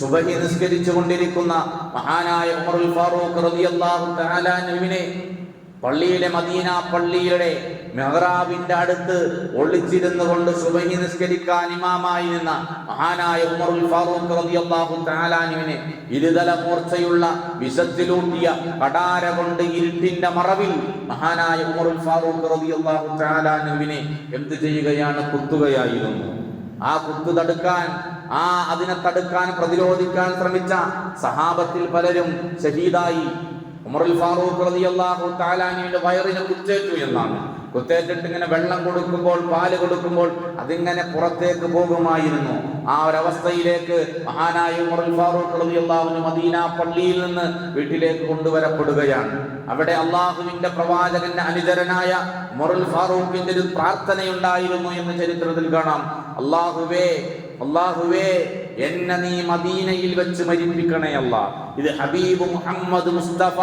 സുബഹി നിസ്കരിച്ചു കൊണ്ടിരിക്കുന്ന മഹാനായ ഉമറുൽ ഫാറൂഖ് റളിയല്ലാഹു തആല അൻഹുവിനെ പള്ളിയിലെ മദീന പള്ളിയുടെ മെഹ്റാബിന്റെ അടുത്ത് ഒളിച്ചിരുന്നു കൊണ്ട് സുബഹി നിസ്കരിക്കാൻ ഇമാമായി നിന്ന മഹാനായ ഉമറുൽ ഫാറൂഖ് റളിയല്ലാഹു തആല അൻഹുവിനെ ഇരുതല മൂർച്ചയുള്ള വിഷത്തിലൂട്ടിയ കടാര കൊണ്ട് ഇരുട്ടിന്റെ മറവിൽ മഹാനായ ഉമറുൽ ഫാറൂഖ് റളിയല്ലാഹു തആല അൻഹുവിനെ എന്ത് ചെയ്യുകയാണ് കുത്തുകയായിരുന്നു. ആ കുത്തു തടുക്കാൻ ആ അതിനെ തടുക്കാൻ പ്രതിരോധിക്കാൻ ശ്രമിച്ച സഹാബത്തിൽ പലരും ഷഹീദായി ഫാറൂഖ് റളിയല്ലാഹു കുത്തേറ്റു എന്നാണ്. കുത്തേറ്റിട്ട് ഇങ്ങനെ വെള്ളം കൊടുക്കുമ്പോൾ പാൽ കൊടുക്കുമ്പോൾ അതിങ്ങനെ പുറത്തേക്ക് പോകുമായിരുന്നു. ആ ഒരവസ്ഥയിലേക്ക് മഹാനായ ഉമറുൽ മദീന പള്ളിയിൽ നിന്ന് വീട്ടിലേക്ക് കൊണ്ടുവരപ്പെടുകയാണ്. അവിടെ അള്ളാഹുവിന്റെ പ്രവാചകന്റെ അനുചരനായ ഉമറുൽ ഫാറൂഖിന്റെ ഒരു പ്രാർത്ഥനയുണ്ടായിരുന്നു എന്ന് ചരിത്രത്തിൽ കാണാം. അള്ളാഹുവേ അള്ളാഹുവേ എന്നെ നീ മദീനയിൽ വെച്ച് മരിപ്പിക്കണേ അല്ല. ഇത് ഹബീബ് മുഹമ്മദ് മുസ്തഫ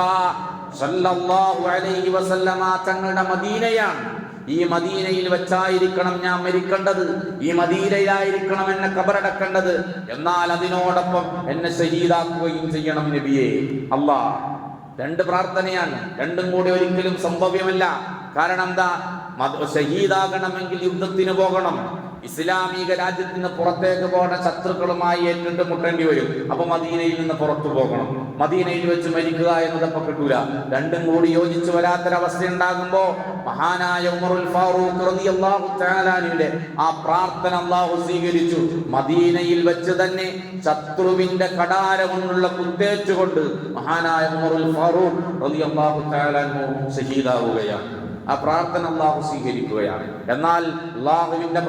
സല്ലല്ലാഹു അലൈഹി വസല്ലമ തങ്ങളുടെ മദീനയാണ്. ഈ മദീനയിൽ വെച്ചായിരിക്കണം ഞാൻ മരിക്കേണ്ടത്. ഈ മദീനയിലായിരിക്കണം എന്നെ കബറടക്കേണ്ടത്. എന്നാൽ അതിനോടൊപ്പം എന്നെ ശഹീദാക്കുകയും ചെയ്യണം നബിയെ. അല്ലാ രണ്ട് പ്രാർത്ഥനയാണ്. രണ്ടും കൂടി ഒരിക്കലും സംഭവ്യമല്ല. കാരണം എന്താ? ശഹീദാകണമെങ്കിൽ യുദ്ധത്തിന് പോകണം. ഇസ്ലാമിക രാജ്യത്ത് നിന്ന് പുറത്തേക്ക് പോകുന്ന ശത്രുക്കളുമായി ഏറ്റുമുട്ടേണ്ടി വരും. അപ്പൊ മദീനയിൽ നിന്ന് പുറത്തു പോകണം. മദീനയിൽ വെച്ച് മരിക്കുക എന്നതപ്പോ കിട്ടൂല. രണ്ടും കൂടി യോജിച്ചു വരാത്തൊരവസ്ഥ ഉണ്ടാകുമ്പോ മഹാനായ ഉമറുൽ ഫാറൂഖ് റളിയല്ലാഹു തആലാനിന്റെ ആ പ്രാർത്ഥന അള്ളാഹു സ്വീകരിച്ചു. മദീനയിൽ വെച്ച് തന്നെ ശത്രുവിന്റെ കടാര കൊണ്ടുള്ള കുത്തേറ്റുകൊണ്ട് മഹാനായ ഉമറുൽ ഫാറൂഖ് റളിയല്ലാഹു തആലാനു ഷഹീദാവുകയാണ് ആ പ്രാർത്ഥന അള്ളാഹു സ്വീകരിക്കുകയാണ്. എന്നാൽ അള്ളാഹുവിന്റെ